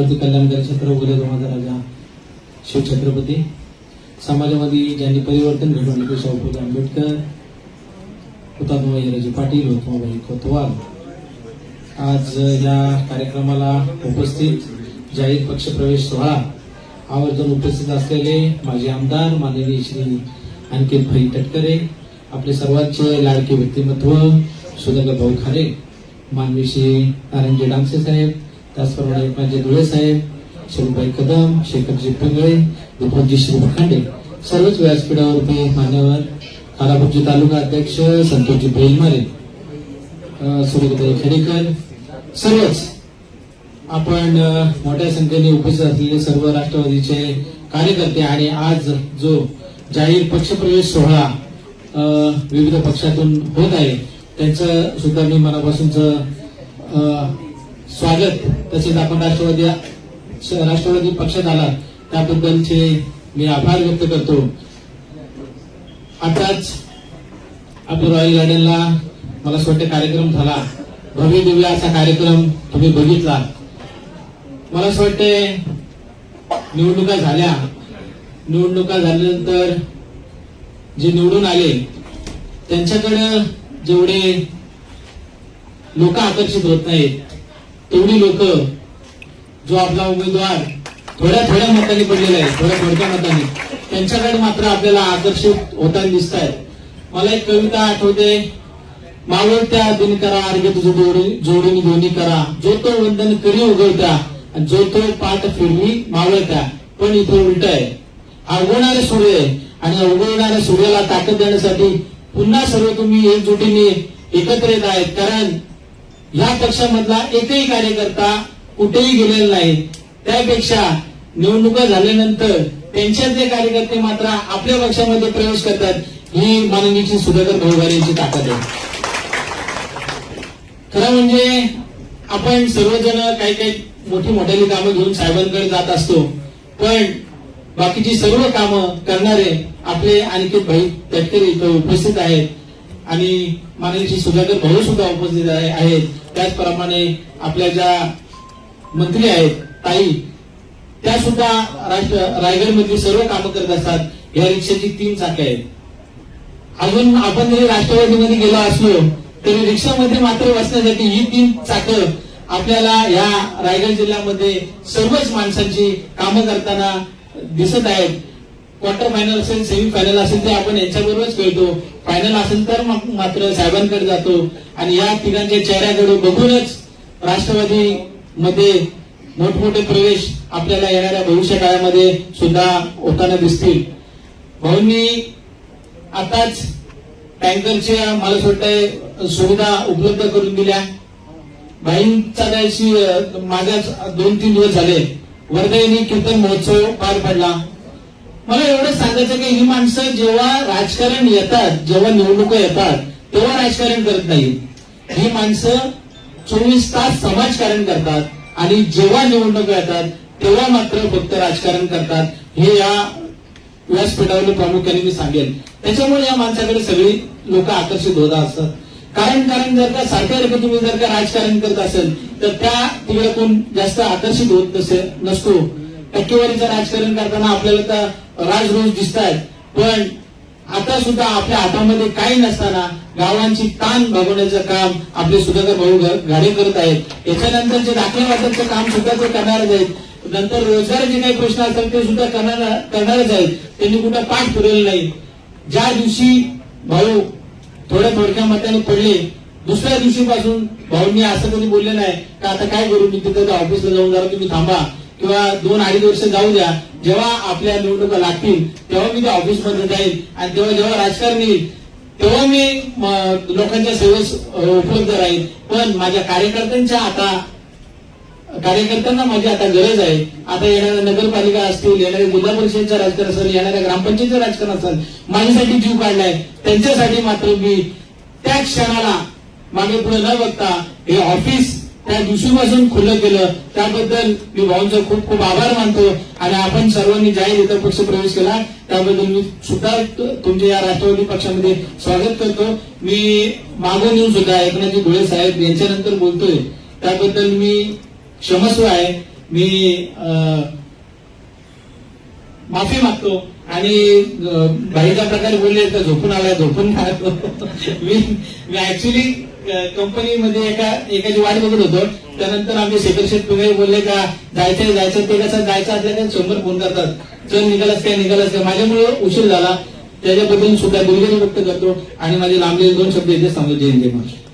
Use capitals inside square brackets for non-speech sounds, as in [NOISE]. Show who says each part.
Speaker 1: समाजावरती कल्याणकारी छत्रपती माझा राजा शिवछत्रपती समाजामध्ये ज्यांनी परिवर्तन घडवले ते शाहू आंबेडकर हुतात्मा वैराजी पाटील हुतामाबाई कोतवाल. आज या कार्यक्रमाला उपस्थित जाहीर पक्षप्रवेश सोहळा आवर्जून उपस्थित असलेले माजी आमदार माननीय श्री अंकित भाई तटकरे आपले सर्वांचे लाडके व्यक्तिमत्व सुधाकर भाऊ खारे मानवी श्री नारायणजी डांगसे साहेब त्याचप्रमाणे एकनाथजी धुळे साहेब शिवभाई कदम शेखरजी पिंगळे दीपकजी श्री सर्वच व्यासपीठावरती मान्यवर खालापूरचे तालुका अध्यक्ष संतोषजी बेलमारे सुरेखताई खेडेकर. सर्वच आपण मोठ्या संख्येने उपस्थित असलेले सर्व राष्ट्रवादीचे कार्यकर्ते आणि आज जो जाहीर पक्षप्रवेश सोहळा विविध पक्षातून होत आहे त्यांचं सुद्धा मी मनापासूनच स्वागत. तसेच आपण राष्ट्रवादी राष्ट्रवादी पक्षात आला त्याबद्दलचे मी आभार व्यक्त करतो. आताच आपल्या रॉयल गार्डनला मला असं वाटतं कार्यक्रम झाला. भव्य दिव्य असा कार्यक्रम तुम्ही बघितला. मला असं वाटतंय निवडणुका झाल्या. निवडणुका झाल्यानंतर जे निवडून आले त्यांच्याकडं जेवढे लोक आकर्षित होत नाहीत तेवढी लोक जो आपला उमेदवार थोड्या थोड्या मताने पडलेला आहे थोड्या थोडक्या मताने. त्यांच्याकडे मात्र आपल्याला आकर्षित होताना दिसत आहेत मला एक कविता आठवते. मावळत्या दिन करा अर्घ्य तुझं जोडून दोन्ही करा. जो तो वंदन करी उगवत्या आणि जो तो पाठ फिरवी मावळत्या. पण इथं उलट आहे. अवगवणारे सूर्य आहे आणि अवगवणाऱ्या सूर्याला ताकद देण्यासाठी पुन्हा सर्व तुम्ही एकजुटीने एकत्र येत आहेत. कारण या पक्षामधला एकही कार्यकर्ता कुठेही गेलेला नाही. त्यापेक्षा निवडणुका झाल्यानंतर त्यांच्यातले कार्यकर्ते मात्र आपल्या पक्षामध्ये प्रवेश करतात ही माननीय सुधाकर भाऊगार यांची ताकद आहे. खरं म्हणजे आपण सर्वजण काही काही मोठी मोठ्याली कामं घेऊन साहेबांकडे जात असतो पण बाकीची सर्व कामं करणारे आपले अनिकेत भाई तटकरे इथं उपस्थित आहेत. आणि माननीय सुधाकर भाऊ सुद्धा उपस्थित आहेत. त्याचप्रमाणे आपल्या ज्या मंत्री आहेत ताई त्या सुद्धा राष्ट्र रायगडमधली सर्व कामं करत असतात. या रिक्षाची तीन चाके आहेत. अजून आपण जरी राष्ट्रवादीमध्ये गेलो असलो तरी रिक्षामध्ये मात्र बसण्यासाठी ही तीन चाकं आपल्याला या रायगड जिल्ह्यामध्ये सर्वच माणसांची कामं करताना दिसत आहेत. क्वार्टर फायनल असेल सेमी फायनल असेल ते आपण यांच्याबरोबरच खेळतो. फायनल असेल तर मात्र साहेबांकडे जातो. आणि या तिघांच्या चेहऱ्याकडे बघूनच राष्ट्रवादी मध्ये मोठमोठे प्रवेश आपल्याला येणाऱ्या भविष्य काळामध्ये सुद्धा होताना दिसतील. भाऊंनी आताच टँकरच्या मला वाटतंय सुविधा उपलब्ध करून दिल्या. भाईंचा त्याशी माझ्याच दोन तीन दिवस झाले. वर्धेनी कीर्तन महोत्सव पार पडला. मला एवढं सांगायचं की ही माणसं जेव्हा राजकारण येतात जेव्हा निवडणुका येतात तेव्हा राजकारण करत नाही. ही माणसं चोवीस तास समाजकारण करतात आणि जेव्हा निवडणुका येतात तेव्हा मात्र फक्त राजकारण करतात. हे या व्यासपीठावर प्रामुख्याने मी सांगेन. त्याच्यामुळे या माणसाकडे सगळी लोक आकर्षित होत असतात. कारण कारण जर का सारख्यासारखं तुम्ही जर का राजकारण करत असेल तर त्या तिकडे कोण जास्त आकर्षित होत नसेल नसतो. टक्केवारीचं राजकारण करताना आपल्याला तर राजरोज दिसत आहेत पण आता सुद्धा आपल्या हातामध्ये काही नसताना गावांची ताण भागवण्याचं काम आपले सुधाकर भाऊ घाडे करत आहेत. याच्यानंतरचे दाखले वाटपचं काम सुद्धा ते करणारच आहेत. नंतर रोजगाराचे काही प्रश्न असतात ते सुद्धा करणार करणारच आहेत. त्यांनी कुठं पाठ फिरवलं नाही. ज्या दिवशी भाऊ थोड्या थोडक्या मताने पडले दुसऱ्या दिवशीपासून भाऊंनी असं कधी बोलले नाही का आता काय करू मी तिथं ऑफिसला जाऊन जरा तुम्ही थांबा. किंवा दोन अडीच वर्ष जाऊ द्या जेव्हा आपल्या निवडणुका लागतील तेव्हा मी त्या ऑफिसमध्ये जाईल. आणि तेव्हा जेव्हा राजकारण येईल तेव्हा मी लोकांच्या सेवेस उपलब्ध राहील. पण माझ्या कार्यकर्त्यांच्या आता कार्यकर्त्यांना माझी आता गरज आहे. आता येणाऱ्या नगरपालिका असतील येणाऱ्या जिल्हा परिषदेचं राजकारण असेल येणाऱ्या ग्रामपंचायतचं राजकारण असेल माझ्यासाठी जीव काढलाय. त्यांच्यासाठी मात्र मी त्या क्षणाला मागे पुढे न बघता हे ऑफिस त्या दिवशीपासून खुलं केलं. त्याबद्दल मी भाऊंचा खूप खूप आभार मानतो आणि आपण सर्वांनी जाहीर इतर पक्ष प्रवेश केला. त्याबद्दल मी सुद्धा तुमच्या या राष्ट्रवादी पक्षामध्ये स्वागत करतो. मी मागून येऊन सुद्धा एकनाथजी धुळे साहेब यांच्यानंतर बोलतोय. त्याबद्दल मी क्षमस्व आहे. मी अं, माफी मागतो आणि बाईचा प्रकार प्रकारे बोलले तर झोपून आलाय झोपून आलो [LAUGHS] मी मी ऍक्च्युली कंपनीमध्ये एका एकाची वाट बघत होतो. त्यानंतर आमचे शेखर शेठ वगैरे बोलले का जायचं जायचं ते कसं जायचं असल्या शंभर फोन करतात. चल निघालास काय निघालास काय. माझ्यामुळे उशीर झाला. त्याच्याबद्दल सुद्धा दिलगिरी व्यक्त करतो. आणि माझे लांबलेले दोन शब्द इथे सांगतो जयंती महाराष्ट्र.